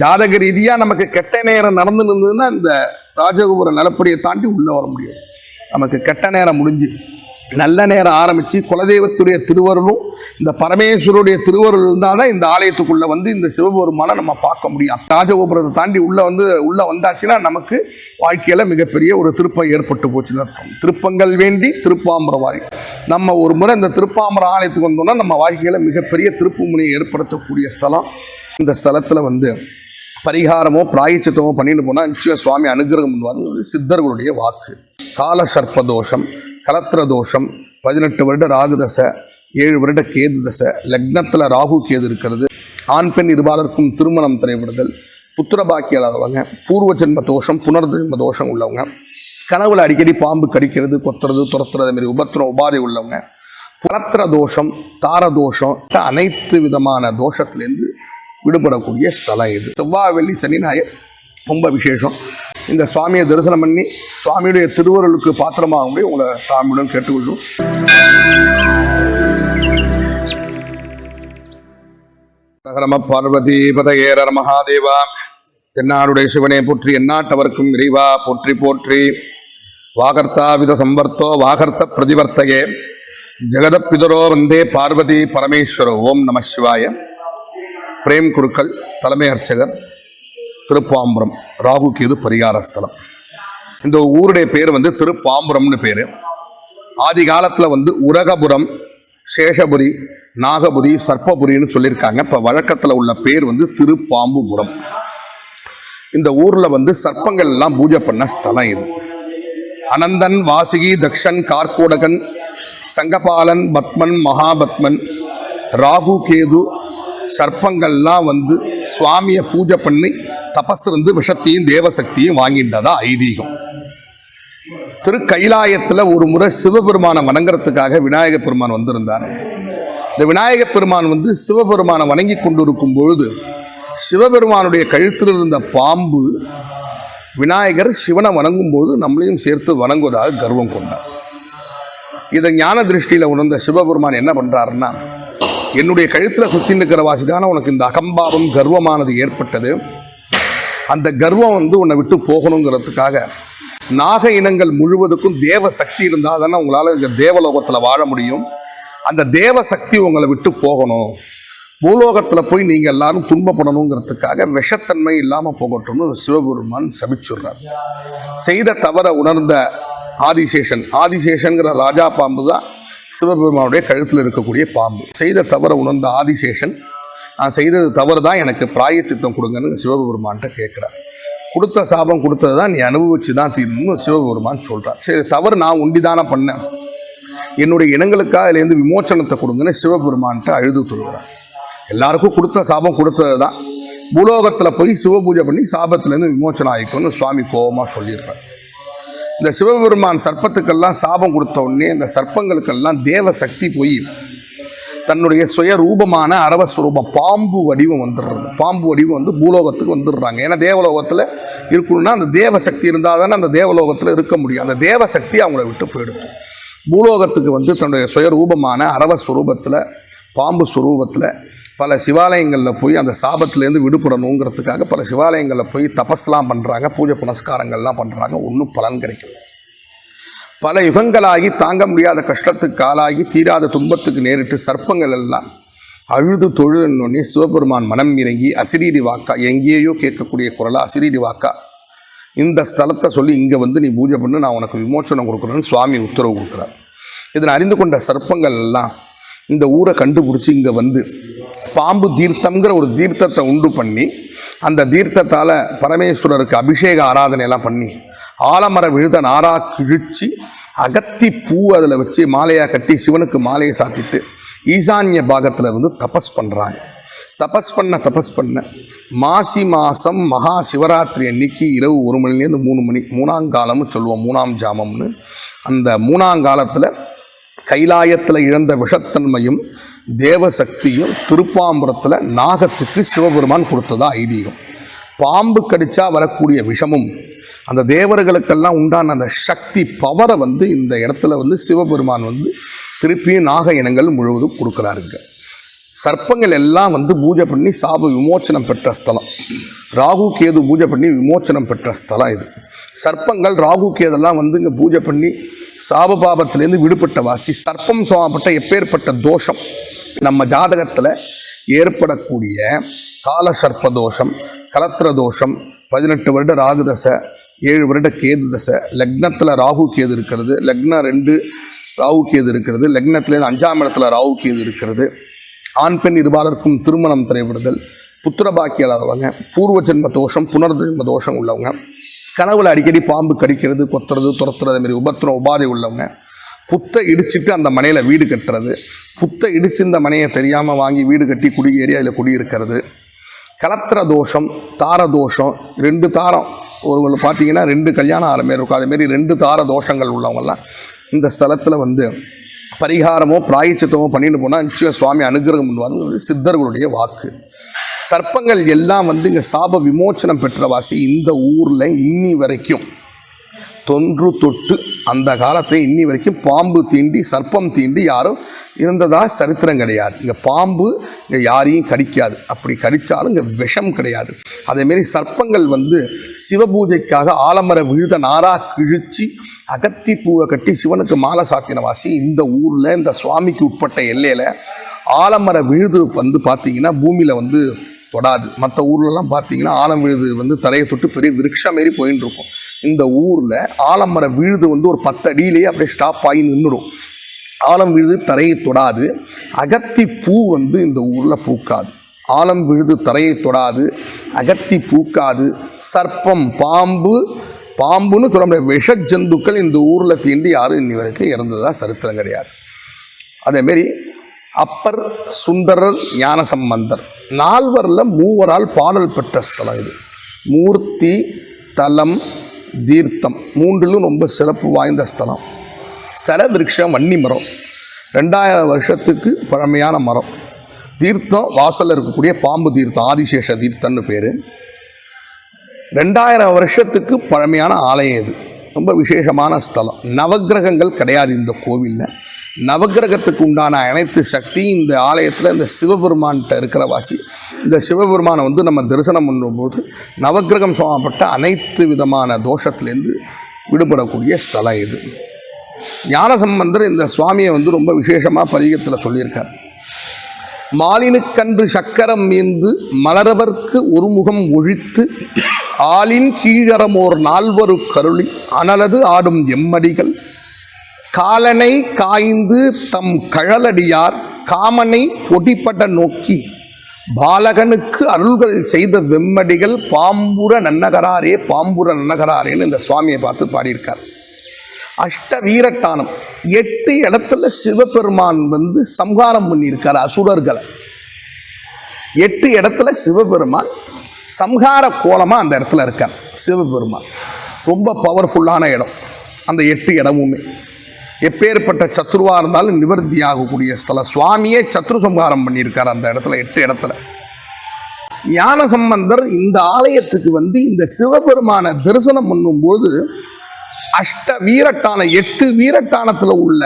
ஜாதக ரீதியாக நமக்கு கெட்ட நேரம் நடந்து இருந்ததுன்னா இந்த ராஜகோபுர நிலப்படியை தாண்டி உள்ளே வர முடியும். நமக்கு கெட்ட நேரம் முடிஞ்சு. நல்ல நேரம் ஆரம்பித்து குலதெய்வத்துடைய திருவருளும் இந்த பரமேஸ்வருடைய திருவருள் இருந்தால் தான் இந்த ஆலயத்துக்குள்ளே வந்து இந்த சிவபெருமானை நம்ம பார்க்க முடியும். ராஜகோபுரத்தை தாண்டி உள்ளே வந்து உள்ளே வந்தாச்சுன்னா நமக்கு வாழ்க்கையில் மிகப்பெரிய ஒரு திருப்பம் ஏற்பட்டு போச்சுன்னு அர்த்தம். திருப்பங்கள் வேண்டி திருப்பாம்பரவாரி நம்ம ஒரு முறை இந்த திருப்பாம்பர ஆலயத்துக்கு வந்தோம்னா நம்ம வாழ்க்கையில் மிகப்பெரிய திருப்பு முனையை ஏற்படுத்தக்கூடிய ஸ்தலம். இந்த ஸ்தலத்தில் வந்து பரிகாரமோ பிராயச்சித்தமோ பண்ணிட்டு போனால் நிச்சயம் சுவாமி அனுகிரகம் பண்ணுவார். சித்தர்களுடைய வாக்கு. கால சர்ப்ப தோஷம் கலத்திர தோஷம் பதினெட்டு வருட ராகு தசை ஏழு வருட கேது தசை லக்னத்தில் ராகு கேது இருக்கிறது. ஆண் பெண் இருபாலருக்கும் திருமணம் திரைப்படுதல் புத்திர பாக்கி இல்லாதவங்க பூர்வ ஜென்ம தோஷம் புனர்ஜென்ம தோஷம் உள்ளவங்க கனவுல அடிக்கடி பாம்பு கடிக்கிறது கொத்துறது துரத்துறது மாரி உபத்திரம் உபாதை உள்ளவங்க கலத்திர தோஷம் தார தோஷம் அனைத்து விதமான தோஷத்துலேருந்து விடுபடக்கூடிய ஸ்தலம் இது. செவ்வாய் வெள்ளி சனி ஞாயிறு ரொம்ப விசேஷம். இந்த சுவாமியை தரிசனம் பண்ணி சுவாமியுடைய திருவருளுக்கு பாத்திரமாகும்படி உங்களை தாமியுடன் கேட்டுக்கொள்ளும் நகரம பார்வதி பதகேரர் மகாதேவா. தென்னாடுடைய சிவனே போற்றி எந்நாட்டவர்க்கும் இறைவா போற்றி போற்றி. வாகர்த்தா வித சம்பர்த்தோ வாகர்த்த பிரதிவர்த்தகே ஜெகதப்பிதரோ வந்தே பார்வதி பரமேஸ்வரோ ஓம் நம சிவாய. பிரேம் குருக்கள் தலைமை அர்ச்சகர் திருப்பாம்புரம் ராகு கேது பரிகார ஸ்தலம். இந்த ஊருடைய பேர் வந்து திருப்பாம்புரம்னு பேர். ஆதி காலத்தில் வந்து உரகபுரம் சேஷபுரி நாகபுரி சர்ப்பபுரின்னு சொல்லியிருக்காங்க. இப்போ வழக்கத்தில் உள்ள பேர் வந்து திருப்பாம்புபுரம். இந்த ஊரில் வந்து சர்ப்பங்கள் எல்லாம் பூஜை பண்ண ஸ்தலம் இது. அனந்தன் வாசிகி தக்ஷன் கார்கோடகன் சங்கபாலன் பத்மன் மகாபத்மன் ராகு கேது சர்ப்பங்கள்லாம் வந்து சுவாமியை பூஜை பண்ணி தபஸ் இருந்து விஷத்தையும் தேவசக்தியும் வாங்கின்றதா ஐதீகம். திரு கைலாயத்தில் ஒரு முறை சிவபெருமானை வணங்குறதுக்காக விநாயக பெருமான் வந்திருந்தார். இந்த விநாயக பெருமான் வந்து சிவபெருமானை வணங்கி கொண்டிருக்கும் பொழுது சிவபெருமானுடைய கழுத்தில் இருந்த பாம்பு விநாயகர் சிவனை வணங்கும் போது நம்மளையும் சேர்த்து வணங்குவதாக கர்வம் கொண்டார். இதை ஞான திருஷ்டியில் உணர்ந்த சிவபெருமான் என்ன பண்ணுறாருன்னா என்னுடைய கழுத்தில் சுற்றி வாசி வாசிதான உனக்கு இந்த அகம்பாவம் கர்வமானது ஏற்பட்டது. அந்த கர்வம் வந்து உன்னை விட்டு போகணுங்கிறதுக்காக நாக இனங்கள் முழுவதுக்கும் தேவ சக்தி இருந்தால் தானே உங்களால் இந்த தேவலோகத்தில் வாழ முடியும். அந்த தேவ சக்தி உங்களை விட்டு போகணும். பூலோகத்தில் போய் நீங்கள் எல்லாரும் துன்பப்படணுங்கிறதுக்காக விஷத்தன்மை இல்லாமல் போகட்டும்னு சிவபெருமான் சபிச்சுடுறார். செய்த தவற உணர்ந்த ஆதிசேஷன். ஆதிசேஷன்கிற ராஜா பாம்பு தான் சிவபெருமானுடைய கழுத்தில் இருக்கக்கூடிய பாம்பு. செய்த தவற உணர்ந்த ஆதிசேஷன் நான் செய்தது தவறு தான் எனக்கு பிராயச்சித்தம் கொடுங்கன்னு சிவபெருமான்கிட்ட கேட்குறார். கொடுத்த சாபம் கொடுத்தது தான் நீ அனுபவிச்சு தான் தீரணும்னு சிவபெருமான் சொல்கிறார் சரி தவறு நான் உண்டிதானே பண்ணேன். என்னுடைய இனங்களுக்காக அதுலேருந்து விமோச்சனத்தை கொடுங்கன்னு சிவபெருமான்கிட்ட அழுது தொழுகிறார். எல்லாருக்கும் கொடுத்த சாபம் கொடுத்தது தான் பூலோகத்தில் போய் சிவபூஜை பண்ணி சாபத்துலேருந்து விமோச்சனம் ஆகிக்கும்னு சுவாமி கோபமாக சொல்லிடுறேன் இந்த சிவபெருமான் சர்ப்பத்துக்கெல்லாம் சாபம் கொடுத்த உடனே இந்த சர்ப்பங்களுக்கெல்லாம் தேவ சக்தி போய் தன்னுடைய சுய ரூபமான அரவஸ்வரூபம் பாம்பு வடிவம் வந்துடுறது. பாம்பு வடிவம் வந்து பூலோகத்துக்கு வந்துடுறாங்க. ஏன்னா தேவலோகத்தில் இருக்கணும்னா அந்த தேவ சக்தி இருந்தால் தானே அந்த தேவலோகத்தில் இருக்க முடியும். அந்த தேவ சக்தி அவங்கள விட்டு போயிடுது. பூலோகத்துக்கு வந்து தன்னுடைய சுய ரூபமான அரவஸ்வரூபத்தில் பாம்பு சுரூபத்தில் பல சிவாலயங்களில் போய் அந்த சாபத்திலேருந்து விடுபடணுங்கிறதுக்காக பல சிவாலயங்களில் போய் தபஸ்லாம் பண்ணுறாங்க பூஜை புனஸ்காரங்கள்லாம் பண்ணுறாங்க ஒன்றும் பலன் கிடைக்கல. பல யுகங்களாகி தாங்க முடியாத கஷ்டத்துக்கு ஆளாகி தீராத துன்பத்துக்கு நேரிட்டு சர்ப்பங்கள் எல்லாம் அழுது தொழுன்னொன்னே சிவபெருமான் மனம் இறங்கி அசிரீரி வாக்கா எங்கேயோ கேட்கக்கூடிய குரலா அசிரீரி வாக்கா இந்த ஸ்தலத்தை சொல்லி இங்கே வந்து நீ பூஜை பண்ணு நான் உனக்கு விமோச்சனம் கொடுக்குறேன்னு சுவாமி உத்தரவு கொடுக்குறார். இதனை அறிந்து கொண்ட சர்ப்பங்கள் எல்லாம் இந்த ஊரை கண்டுபிடிச்சி இங்கே வந்து பாம்பு தீர்த்தம்ங்கிற ஒரு தீர்த்தத்தை உண்டு பண்ணி அந்த தீர்த்தத்தால் பரமேஸ்வரருக்கு அபிஷேக ஆராதனை எல்லாம் பண்ணி ஆலமர விழுத நாரா கிழிச்சு அகத்தி பூ அதில் வச்சு மாலையாக கட்டி சிவனுக்கு மாலையை சாத்திட்டு ஈசான்ய பாகத்தில் இருந்து தபஸ் பண்ணுறாங்க தபஸ் பண்ண தபஸ் பண்ண மாசி மாதம் மகா சிவராத்திரி அன்னைக்கு இரவு ஒரு மணிலேருந்து மூணு மணி மூணாங்காலம்னு சொல்லுவோம் மூணாம் ஜாமம்னு. அந்த மூணாங்காலத்தில் கைலாயத்தில் இழந்த விஷத்தன்மையும் தேவசக்தியும் திருப்பாம்புரத்தில் நாகத்துக்கு சிவபெருமான் கொடுத்ததா ஐதீகம். பாம்பு கடிச்சா வரக்கூடிய விஷமும் அந்த தேவர்களுக்கெல்லாம் உண்டான அந்த சக்தி பவரை வந்து இந்த இடத்துல வந்து சிவபெருமான் வந்து திருப்பியும் நாக இனங்கள் முழுவதும் கொடுக்குறாருங்க சர்ப்பங்கள் எல்லாம் வந்து பூஜை பண்ணி சாப விமோச்சனம் பெற்ற ஸ்தலம். ராகு கேது பூஜை பண்ணி விமோச்சனம் பெற்ற ஸ்தலம் இது. சர்ப்பங்கள் ராகு கேதெல்லாம் வந்து இங்கே பூஜை பண்ணி சாப பாபத்திலேருந்து விடுபட்ட வாசி சர்ப்பம் சுவாமப்பட்ட எப்பேற்பட்ட தோஷம் நம்ம ஜாதகத்தில் ஏற்படக்கூடிய கால சர்ப்ப தோஷம் கலத்திர தோஷம் பதினெட்டு வருட ராகு தசை ஏழு வருட கேது தசை லக்னத்தில் ராகு கேது இருக்கிறது லக்னம் ரெண்டு ராகு கேது இருக்கிறது லக்னத்துலேருந்து அஞ்சாம் இடத்துல ராகு கேது இருக்கிறது. ஆண் பெண் இருபாலருக்கும் திருமணம் திரைவிடுதல் புத்திர பாக்கியம் இல்லாதவங்க பூர்வ ஜென்ம தோஷம் புனர்ஜென்ம தோஷம் உள்ளவங்க. கனவுல அடிக்கடி பாம்பு கடிக்கிறது கொத்துறது துரத்துறது மாதிரி உபத்திரம் உபாதை உள்ளவங்க. புத்தை இடிச்சிட்டு அந்த மனையில் வீடு கட்டுறது. புத்தை இடிச்சு இந்த மனையை தெரியாமல் வாங்கி வீடு கட்டி குடியேறி அதில் குடியிருக்கிறது கலத்திர தோஷம் தார தோஷம் ரெண்டு தாரம். ஒரு பார்த்தீங்கன்னா ரெண்டு கல்யாணம் ஆகிற மாரி இருக்கும். அதேமாரி ரெண்டு தார தோஷங்கள் உள்ளவங்கெல்லாம் இந்த ஸ்தலத்தில் வந்து பரிகாரமோ பிராயச்சித்தமோ பண்ணிட்டு போனால் நிச்சயம் சுவாமி அனுகிரகம் பண்ணுவாருங்கிறது சித்தர்களுடைய வாக்கு. சர்ப்பங்கள் எல்லாம் வந்து இங்கே சாப விமோச்சனம் பெற்ற வாசி இந்த ஊரில் இன்னி வரைக்கும். தொன்று தொட்டு அந்த காலத்தில் இன்னி வரைக்கும் பாம்பு தீண்டி சர்ப்பம் தீண்டி யாரும் இருந்ததா சரித்திரம் கிடையாது. இங்கே பாம்பு இங்கே யாரையும் கடிக்காது. அப்படி கடித்தாலும் இங்கே விஷம் கிடையாது. அதேமாரி சர்ப்பங்கள் வந்து சிவபூஜைக்காக ஆலமர விழுத நாரா கிழித்து அகத்தி பூவை கட்டி சிவனுக்கு மாலை சாத்தின வாசி இந்த ஊரில் இந்த சுவாமிக்கு உட்பட்ட எல்லையில் ஆலமர விழுது வந்து பார்த்தீங்கன்னா பூமியில் வந்து தொடாது. மற்ற ஊர்லலாம் பார்த்தீங்கன்னா ஆலம் விழுது வந்து தரையை தொட்டு பெரிய விருட்சம் மாரி போயின்னு இருக்கும் இந்த ஊரில் ஆலமர விழுது வந்து ஒரு பத்து அடியிலேயே அப்படியே ஸ்டாப் ஆகி நின்றுடும். ஆலம் விழுது தரையை தொடாது. அகத்தி பூ வந்து இந்த ஊரில் பூக்காது. ஆலம் விழுது தரையை தொடாது. அகத்தி பூக்காது. சர்ப்பம் பாம்பு பாம்புன்னு சொல்ல முடியாது. விஷ ஜந்துக்கள் இந்த ஊரில் தீண்டி யாரும் இன்னி வரைக்கும் இறந்ததாக சரித்திரம் கிடையாது. அதேமாரி அப்பர் சுந்தரர் ஞானசம்பந்தர். நால்வரில் மூவரால் பாடல் பெற்ற ஸ்தலம் இது. மூர்த்தி தலம் தீர்த்தம். மூன்றிலும் ரொம்ப சிறப்பு வாய்ந்த ஸ்தலம். ஸ்தல விருட்சம் வன்னி மரம். ரெண்டாயிரம் வருஷத்துக்கு பழமையான மரம். தீர்த்தம் வாசலில் இருக்கக்கூடிய பாம்பு தீர்த்தம் ஆதிசேஷ தீர்த்தம்னு பேர். ரெண்டாயிரம் வருஷத்துக்கு பழமையான ஆலயம் இது. ரொம்ப விசேஷமான ஸ்தலம். நவக்கிரகங்கள் கிடையாது இந்த கோவிலில். நவக்கிரகத்துக்கு உண்டான அனைத்து சக்தியும் இந்த ஆலயத்தில் இந்த சிவபெருமான்கிட்ட இருக்கிற வாசி. இந்த சிவபெருமானை வந்து நம்ம தரிசனம் பண்ணும்போது நவக்கிரகம் சுவாமப்பட்ட அனைத்து விதமான தோஷத்துலேருந்து விடுபடக்கூடிய ஸ்தலம் இது. ஞானசம்பந்தர் இந்த சுவாமியை வந்து ரொம்ப விசேஷமாக பதிகத்தில் சொல்லியிருக்கார். மாலினுக்கன்று சக்கரம் மீந்து மலரவர்க்கு ஒரு முகம் ஒழித்து ஆளின் கீழறமோர் நால்வரு கருளி அனலது ஆடும் எம்மடிகள் காலனை காய்ந்து தம் கழலடியார் காமனை பொடிப்பட நோக்கி பாலகனுக்கு அருள்கள் செய்த வெம்மடிகள் பாம்புர நன்னகராரே பாம்புர நன்னகராரேன்னு இந்த சுவாமியை பார்த்து பாடியிருக்கார். அஷ்ட வீரட்டானம் எட்டு இடத்துல சிவபெருமான் வந்து சம்ஹாரம் பண்ணியிருக்கார் அசுரர்களை. எட்டு இடத்துல சிவபெருமான் சம்ஹார கோலமாக அந்த இடத்துல இருக்கார் சிவபெருமான். ரொம்ப பவர்ஃபுல்லான இடம் அந்த எட்டு இடமுமே. எப்பேற்பட்ட சத்ருவாக இருந்தாலும் நிவர்த்தி ஆகக்கூடிய ஸ்தலம் சுவாமியே சத்ரு சம்ஹாரம் பண்ணியிருக்கார் அந்த இடத்துல எட்டு இடத்துல. ஞான சம்பந்தர் இந்த ஆலயத்துக்கு வந்து இந்த சிவபெருமானை தரிசனம் பண்ணும்போது அஷ்ட வீரட்டான எட்டு வீரட்டானத்தில் உள்ள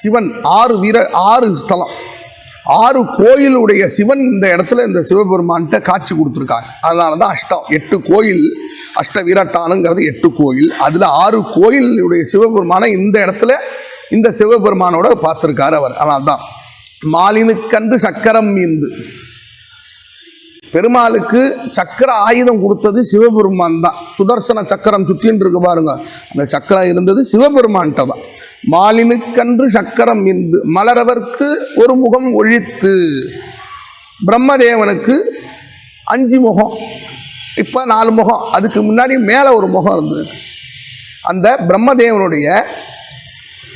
சிவன் ஆறு வீர ஆறு ஸ்தலம். ஆறு கோயிலுடைய சிவன் இந்த இடத்துல இந்த சிவபெருமான்கிட்ட காட்சி கொடுத்துருக்காங்க அதனால தான் அஷ்டம் எட்டு கோயில் அஷ்ட வீரட்டானுங்கிறது எட்டு கோயில். அதில் ஆறு கோயிலுடைய சிவபெருமானை இந்த இடத்துல இந்த சிவபெருமானோட பார்த்துருக்காரு அவர். அதனால தான் மாலினுக்கன்று சக்கரம் மீந்து. பெருமாளுக்கு சக்கர ஆயுதம் கொடுத்தது சிவபெருமான் தான். சுதர்சன சக்கரம் சுத்தின்னு இருக்கு பாருங்க. அந்த சக்கரம் இருந்தது சிவபெருமான்கிட்ட தான். மாலினுக்கன்று சக்கரம் இருந்து மலரவர்க்கு ஒரு முகம் ஒழித்து. பிரம்மதேவனுக்கு அஞ்சு முகம். இப்போ நாலு முகம். அதுக்கு முன்னாடி மேலே ஒரு முகம் இருந்தது. அந்த பிரம்மதேவனுடைய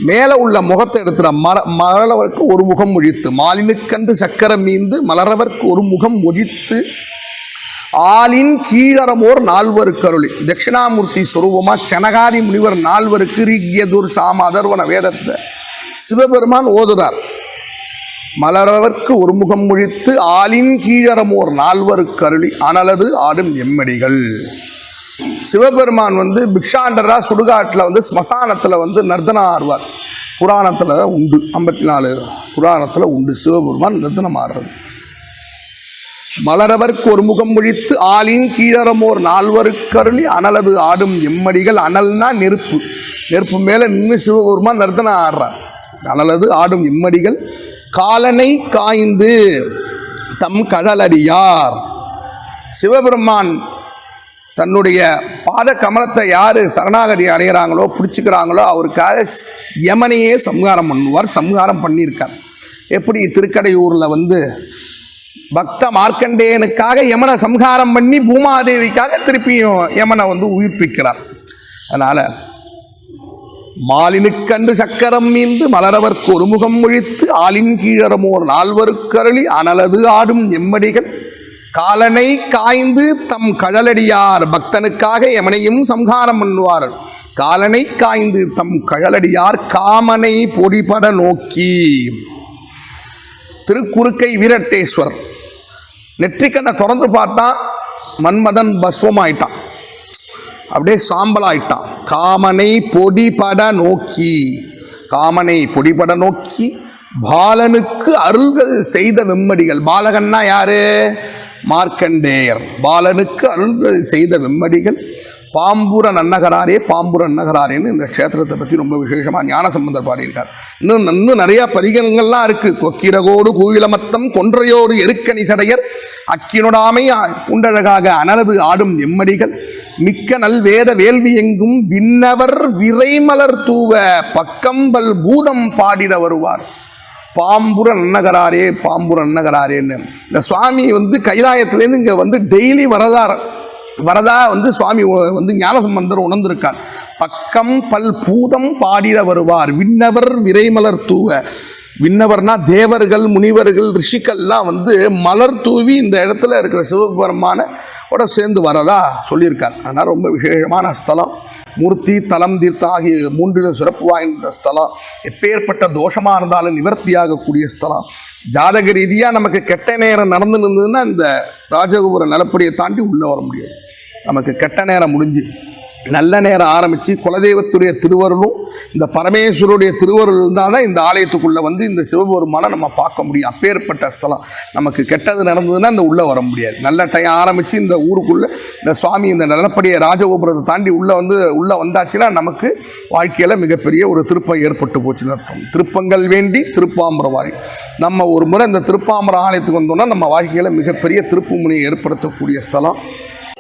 மேலே உள்ள முகத்தை எடுத்துட. மர மலரவர்க்கு ஒரு முகம் ஒழித்து மாலினுக்கன்று சக்கரம் மீந்து மலரவர்க்கு ஒரு முகம் ஒழித்து ஆலின் கீழறமோர் நால்வர் கருளி தட்சிணாமூர்த்தி சுரூபமாக சனகாதி முனிவர் நால்வருக்கு ரிக்யதுர் சாம அதர்வன வேதத்தை. சிவபெருமான் ஓதுறார். மலரவர்க்கு ஒரு முகம் மொழித்து ஆலின் கீழறமோர் நால்வர் கருளி அனலது ஆடும் எம்மடிகள். சிவபெருமான் வந்து பிக்ஷாண்டரா சுடுகாட்டில் வந்து ஸ்மசானத்தில் வந்து நர்தனம் ஆடுவார் புராணத்தில் உண்டு. ஐம்பத்தி நாலு புராணத்தில் உண்டு. சிவபெருமான் நர்தனம் ஆடுறது மலரவர்க்கு ஒரு முகம் ஒழித்து ஆளின் கீழறமோர் நால்வருக்கருளி அனலது ஆடும் எம்மடிகள் அனல்னா நெருப்பு. நெருப்பு மேலே நின்று சிவபெருமான் நர்தனம் ஆடுறார் அனலது ஆடும் எம்மடிகள் காலனை காய்ந்து தம் கடலடியார் சிவபெருமான் தன்னுடைய பாத கமலத்தை யார் சரணாகதி அடைகிறாங்களோ பிடிச்சிக்கிறாங்களோ அவருக்காக யமனையே சம்ஹாரம் பண்ணுவார் சம்ஹாரம் பண்ணியிருக்கார். எப்படி திருக்கடையூரில் வந்து பக்த மார்க்கண்டேயனுக்காக யமனை சம்ஹாரம் பண்ணி பூமாதேவிக்காக திருப்பியும் யமனை வந்து உயிர்ப்பிக்கிறார். அதனால் மாலினுக்கன்று சக்கரம் மீந்து மலரவர்க்கு ஒரு முகம் முழித்து ஆலின் கீழறமோர் நால்வருக்கருளி அனலது ஆடும் எம்மடிகள் காலனை காய்ந்து தம் கழலடியார். பக்தனுக்காக எமனையும் சம்ஹாரம் பண்ணுவார். காலனை காய்ந்து தம் கழலடியார் காமனை பொடிபட நோக்கி. திருக்குறுக்கை வீரட்டேஸ்வரர் நெற்றிக்கண்ணை திறந்து பார்த்தா மன்மதன் பஸ்வமாயிட்டான். அப்படியே சாம்பலாயிட்டான். காமனை பொடிபட நோக்கி. காமனை பொடிபட நோக்கி. பாலனுக்கு அருள்கள் செய்த வெம்மடிகள் பாலகன்னா யாரு? மார்க்கண்டேயர். பாலனுக்கு அருள் செய்த வெம்மடிகள் பாம்புர நன்னகராரே பாம்புர நன்னகராரேன்னு இந்த க்ஷேத்திரத்தை பற்றி ரொம்ப விசேஷமாக ஞானசம்பந்தர் பாடியிருக்கார். இன்னும் இன்னும் நிறையா பதிகங்கள்லாம் இருக்குது கொக்கிரகோடு கூவிலமத்தம் கொன்றையோடு எருக்கணி சடையர் அக்கினுடாமை புண்டழகாக அனலது ஆடும் எம்மடிகள் மிக்க நல்வேத வேள்வி எங்கும் விண்ணவர் விரைமலர் தூவ பக்கம்பல் பூதம் பாடிட வருவார். பாம்புர அன்னகராரே பாம்புர அன்னகராரேன்னு இந்த சுவாமி வந்து கைலாயத்துலேருந்து இங்கே வந்து டெய்லி வரதார் வரதா வந்து சுவாமி வந்து ஞானசம்பந்தர் உணர்ந்திருக்கார். பக்கம் பல் பூதம் பாடிட வருவார் விண்ணவர் விரைமலர் தூவ. விண்ணவர்னா தேவர்கள் முனிவர்கள் ரிஷிக்கள்லாம் வந்து மலர் தூவி இந்த இடத்துல இருக்கிற சிவபெருமான சேர்ந்து வரதா சொல்லியிருக்கார். அதனால் ரொம்ப விசேஷமான ஸ்தலம். மூர்த்தி தலம் தீர்த்த ஆகிய மூன்றிலும் சிறப்பு வாய்ந்த ஸ்தலம். எப்பேற்பட்ட தோஷமாக இருந்தாலும் நிவர்த்தியாகக்கூடிய ஸ்தலம். ஜாதக ரீதியாக நமக்கு கெட்ட நேரம் நடந்து இருந்ததுன்னா இந்த ராஜகோபுர நிலப்படியை தாண்டி உள்ளே வர முடியாது. நமக்கு கெட்ட நேரம் முடிஞ்சு. நல்ல நேரம் ஆரம்பித்து குலதெய்வத்துடைய திருவருளும் இந்த பரமேஸ்வருடைய திருவருள் இருந்தால் தான் இந்த ஆலயத்துக்குள்ளே வந்து இந்த சிவபெருமானை நம்ம பார்க்க முடியும். அப்பேற்பட்ட ஸ்தலம். நமக்கு கெட்டது நடந்ததுன்னா இந்த உள்ளே வர முடியாது. நல்ல டைம் ஆரம்பித்து இந்த ஊருக்குள்ளே இந்த சுவாமி இந்த நிலப்படியை ராஜகோபுரத்தை தாண்டி உள்ளே வந்து உள்ளே வந்தாச்சுன்னா நமக்கு வாழ்க்கையில் மிகப்பெரிய ஒரு திருப்பம் ஏற்பட்டு போச்சுன்னு அர்த்தம். திருப்பங்கள் வேண்டி திருப்பாம்பரம் வாரி. நம்ம ஒரு முறை இந்த திருப்பாம்பரம் ஆலயத்துக்கு வந்தோம்னா நம்ம வாழ்க்கையில் மிகப்பெரிய திருப்பு முனையை ஏற்படுத்தக்கூடிய ஸ்தலம்.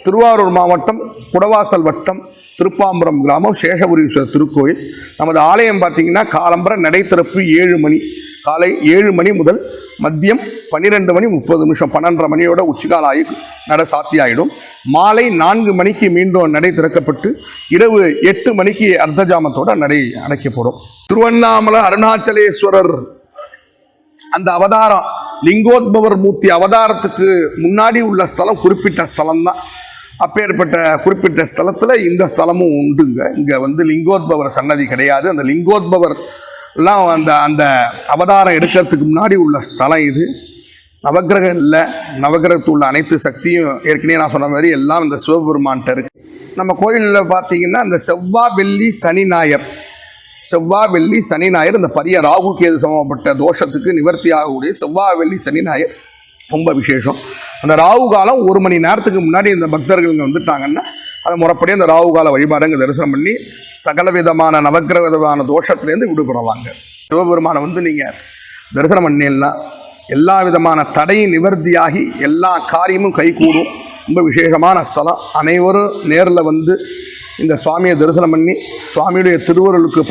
திருவாரூர் மாவட்டம் குடவாசல் வட்டம் திருப்பாம்பரம் கிராமம் சேஷபுரீஸ்வரர் திருக்கோயில். நமது ஆலயம் பார்த்தீங்கன்னா காலம்பர நடைத்திறப்பு ஏழு மணி. காலை ஏழு மணி முதல் மதியம் பன்னிரெண்டு மணி முப்பது நிமிஷம் பன்னெண்டரை மணியோட உச்சிகால ஆகி நட சாத்தியாயிடும். மாலை நான்கு மணிக்கு மீண்டும் நடை திறக்கப்பட்டு இரவு எட்டு மணிக்கு அர்த்தஜாமத்தோட நடை அடைக்கப்படும். திருவண்ணாமலை அருணாச்சலேஸ்வரர் அந்த அவதாரம் லிங்கோத்பவர் மூர்த்தி அவதாரத்துக்கு முன்னாடி உள்ள ஸ்தலம் குறிப்பிட்ட ஸ்தலம் தான் அப்பேற்பட்ட குறிப்பிட்ட ஸ்தலத்தில் இந்த ஸ்தலமும் உண்டுங்க. இங்கே வந்து லிங்கோத்பவர் சன்னதி கிடையாது. அந்த லிங்கோத்பவர் எல்லாம் அந்த அந்த அவதாரம் எடுக்கிறதுக்கு முன்னாடி உள்ள ஸ்தலம் இது. நவக்கிரகம் இல்லை. நவக்கிரகத்தில் உள்ள அனைத்து சக்தியும் ஏற்கனவே நான் சொன்ன மாதிரி எல்லாம் இந்த சிவபெருமான்கிட்ட இருக்கு. நம்ம கோயிலில் பார்த்தீங்கன்னா அந்த செவ்வாய் வெள்ளி சனி ஞாயர் செவ்வாய் வெள்ளி சனி ஞாயிறு. இந்த பரிய ராகு கேது சம்பந்தப்பட்ட தோஷத்துக்கு நிவர்த்தி ஆகக்கூடிய செவ்வாய் வெள்ளி சனி ஞாயிறு. ரொம்ப விசேஷம். அந்த ராகு காலம் ஒரு மணி நேரத்துக்கு முன்னாடி இந்த பக்தர்கள் இங்கே வந்துட்டாங்கன்னா அதை முறைப்படி அந்த ராகு கால வழிபாடுங்க தரிசனம் பண்ணி சகல விதமான நவக்கிரக விதமான தோஷத்துலேருந்து விடுபடலாங்க. சிவபெருமானை வந்து நீங்கள் தரிசனம் பண்ணீங்கன்னா எல்லா விதமான தடையும் நிவர்த்தியாகி எல்லா காரியமும் கைகூடும். ரொம்ப விசேஷமான ஸ்தலம். அனைவரும் நேரில் வந்து இந்த சுவாமியை தரிசனம் பண்ணி சுவாமியுடைய திருவருளுக்கு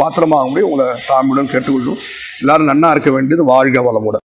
முடியும் உங்களை தாமியுடன் கேட்டுக்கொள்ளும் எல்லாரும் நன்னா இருக்க வேண்டியது வாழ்க வளமுடன்.